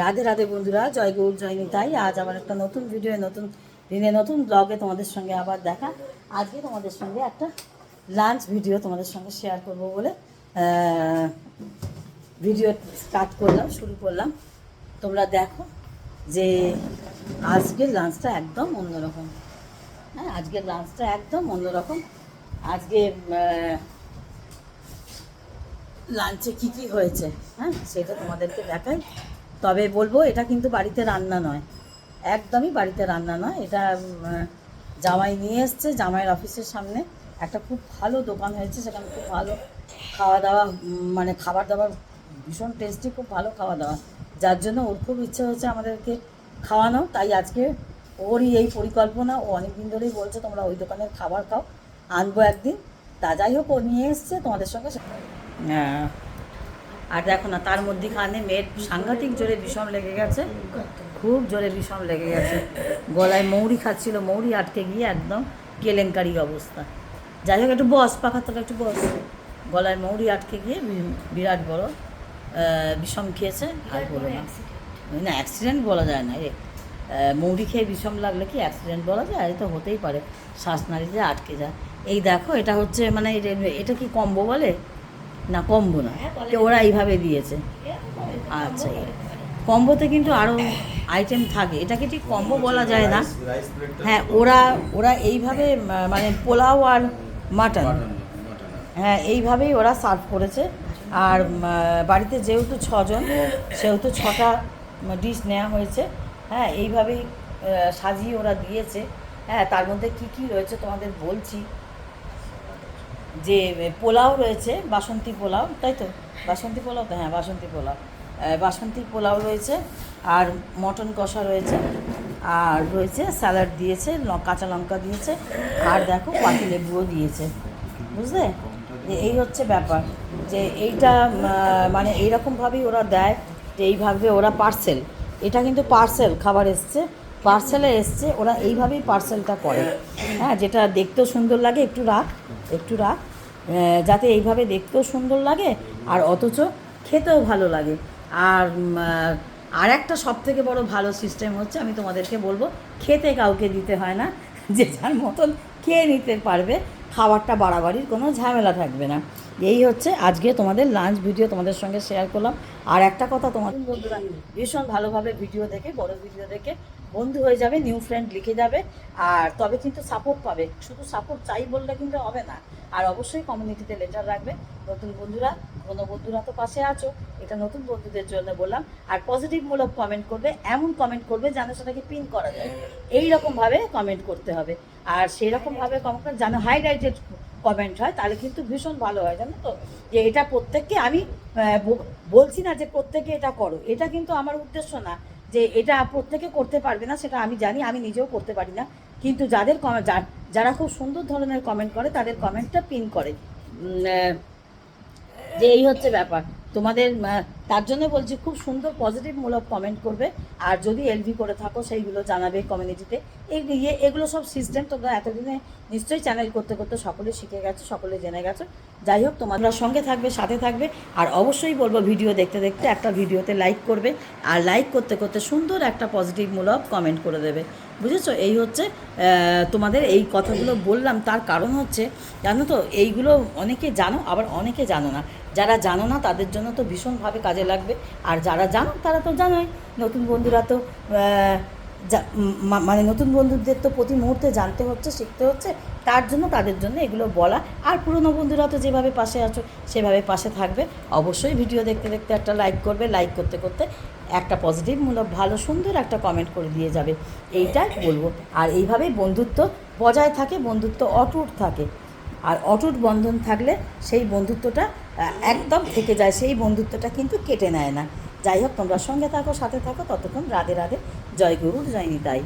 রাধে রাধে বন্ধুরা, জয় গৌর, জয় নিতাই আজ আবার একটা নতুন ভিডিও নতুন দিনে, নতুন ব্লগে তোমাদের সঙ্গে আবার দেখা। আজকে তোমাদের সঙ্গে একটা লাঞ্চ ভিডিও তোমাদের সঙ্গে শেয়ার করব বলে ভিডিও স্টার্ট করলাম, শুরু করলাম। তোমরা দেখো যে আজকের লাঞ্চটা একদম অন্যরকম। হ্যাঁ আজকের লাঞ্চটা একদম অন্যরকম। আজকে লাঞ্চে কি কি হয়েছে হ্যাঁ সেটা তোমাদেরকে দেখাই। তবে বলব, এটা কিন্তু বাড়িতে রান্না নয়। একদমই বাড়িতে রান্না নয়। এটা জামাই নিয়ে এসছে, জামাইয়ের অফিসের সামনে। একটা খুব ভালো দোকান হয়েছে, সেখানে খুব ভালো খাওয়া দাওয়া মানে খাবার দাবার ভীষণ টেস্টি খুব ভালো খাওয়া দাওয়া যার জন্য ওর খুব ইচ্ছে হচ্ছে আমাদেরকে খাওয়ানো তাই আজকে ওরই এই পরিকল্পনা। ও অনেক দিন ধরেই বলছে, তোমরা ওই দোকানের খাবার খাও, আনব একদিন। তা যাই হোক, ও নিয়ে এসছে তোমাদের সঙ্গে। হ্যাঁ। আর দেখো না, তার মধ্যেখানে মেয়ের সাংঘাতিক জোরে বিষম লেগে গেছে। খুব জোরে বিষম লেগে গেছে। গলায় মৌরি খাচ্ছিল, মৌরি আটকে গিয়ে একদম কেলেঙ্কারি অবস্থা। যাই হোক, একটু বস, পাখার তলা একটু বস। গলায় মৌরি আটকে গিয়ে বিরাট বড় বিষম খেয়েছে। আর বলো না। না অ্যাক্সিডেন্ট বলা যায় না রে। মৌরি খেয়ে বিষম লাগলে কি অ্যাক্সিডেন্ট বলা যায়? এটা হতেই পারে। শ্বাসনালীতে আটকে যায়। এই দেখো, এটা হচ্ছে মানে এটা কি কম্বো বলে? না, কম্বো না। তো ওরা এইভাবে দিয়েছে। আচ্ছা কম্বোতে কিন্তু আরও আইটেম থাকে। এটাকে ঠিক কম্বো বলা যায় না। হ্যাঁ ওরা ওরা এইভাবে মানে পোলাও আর মাটন। হ্যাঁ এইভাবেই ওরা সার্ভ করেছে। আর বাড়িতে যেহেতু ছজন, সেহেতু ছটা ডিশ নেওয়া হয়েছে। হ্যাঁ এইভাবেই সাজিয়ে ওরা দিয়েছে। হ্যাঁ তার মধ্যে কি কি রয়েছে তোমাদের বলছি। যে পোলাও রয়েছে, বাসন্তী পোলাও, তাই তো? বাসন্তী পোলাও তো হ্যাঁ বাসন্তী পোলাও। বাসন্তী পোলাও রয়েছে, আর মটন কষা রয়েছে, আর রয়েছে স্যালাড দিয়েছে কাঁচা লঙ্কা দিয়েছে, আর দেখো পাতি লেবুও দিয়েছে। বুঝলে? এই হচ্ছে ব্যাপার, যে এইটা মানে এইরকমভাবেই ওরা দেয়, যে এইভাবে ওরা পার্সেল এটা কিন্তু পার্সেল খাবার এসছে। পার্সেলে এসছে, ওরা এইভাবেই পার্সেলটা করে। হ্যাঁ যেটা দেখতেও সুন্দর লাগে, একটু রাখ একটু রাখ যাতে এইভাবে দেখতেও সুন্দর লাগে, আর অথচ খেতেও ভালো লাগে। আর আর একটা সব থেকে বড় ভালো সিস্টেম হচ্ছে, আমি তোমাদেরকে বলব, খেতে কাউকে দিতে হয় না, যে যার মতন খেয়ে নিতে পারবে, খাবারটা বাড়াবাড়ির কোনো ঝামেলা থাকবে না। এই হচ্ছে আজকে তোমাদের লাঞ্চ ভিডিও তোমাদের সঙ্গে শেয়ার করলাম। আর একটা কথা তোমাদের বন্ধুরা ভীষণ ভালোভাবে ভিডিও দেখে, বড় ভিডিও দেখে বন্ধু হয়ে যাবে নিউ ফ্রেন্ড লিখে যাবে, আর তবে কিন্তু সাপোর্ট পাবে। শুধু সাপোর্ট চাই বললে কিন্তু হবে না। আর অবশ্যই কমিউনিটিতে লেটার রাখবে। নতুন বন্ধুরা কোনো বন্ধুরা তো পাশে আছো, এটা নতুন বন্ধুদের জন্য বললাম। আর পজিটিভমূলক কমেন্ট করবে, এমন কমেন্ট করবে যেন সেটাকে পিন করা যায়। এই রকমভাবে কমেন্ট করতে হবে। আর সেই রকমভাবে কমেন্ট যেন হাইলাইটেড কমেন্ট হয়, তাহলে কিন্তু ভীষণ ভালো হয়, জানো তো? যে এটা প্রত্যেককে আমি বলছি না যে প্রত্যেকে এটা করো, এটা কিন্তু আমার উদ্দেশ্য না যে এটা প্রত্যেকে করতে পারবে না, সেটা আমি জানি, আমি নিজেও করতে পারি না। কিন্তু যাদের যারা খুব সুন্দর ধরনের কমেন্ট করে, তাদের কমেন্টটা পিন করে। যে এই হচ্ছে ব্যাপার। তোমাদের তার জন্য বলছি খুব সুন্দর পজিটিভমূলক কমেন্ট করবে, আর যদি এলভি করে থাকো, সেইগুলো জানাবে কমিউনিটিতে ইয়ে এগুলো সব সিস্টেম তোমরা এতদিনে নিশ্চয়ই চ্যানেল করতে করতে সকলে শিখে গেছো, সকলে জেনে গেছো। যাই হোক, তোমরা সঙ্গে থাকবে, সাথে থাকবে। আর অবশ্যই বলব ভিডিও দেখতে দেখতে একটা ভিডিওতে লাইক করবে। আর লাইক করতে করতে সুন্দর একটা পজিটিভমূলক কমেন্ট করে দেবে। বুঝেছ? এই হচ্ছে তোমাদের এই কথাগুলো বললাম, তার কারণ হচ্ছে, জানো তো, এইগুলো অনেকে জানো, আবার অনেকে জানো না। যারা জানো না, তাদের জন্য তো ভীষণভাবে কাজে লাগবে। আর যারা জানো, তারা তো জানোই। নতুন বন্ধুরা তো মানে নতুন বন্ধুদের তো প্রতি মুহূর্তে জানতে হচ্ছে, শিখতে হচ্ছে, তার জন্য তাদের জন্য এগুলো বলা। আর পুরনো বন্ধুরা তো যেভাবে পাশে আছো, সেভাবে পাশে থাকবে। অবশ্যই ভিডিও দেখতে দেখতে একটা লাইক করবে লাইক করতে করতে একটা পজিটিভমূলক ভালো, সুন্দর একটা কমেন্ট করে দিয়ে যাবে। এইটাই বলব। আর এইভাবেই বন্ধুত্ব বজায় থাকে, বন্ধুত্ব অটুট থাকে। আর অটুট বন্ধন থাকলে সেই বন্ধুত্বটা একদম থেকে যায়, সেই বন্ধুত্বটা কিন্তু কেটে নেয় না। যাই হোক, তোমরা সঙ্গে থাকো, সাথে থাকো, ততক্ষণ রাধে রাধে। জয় গুরুর জয়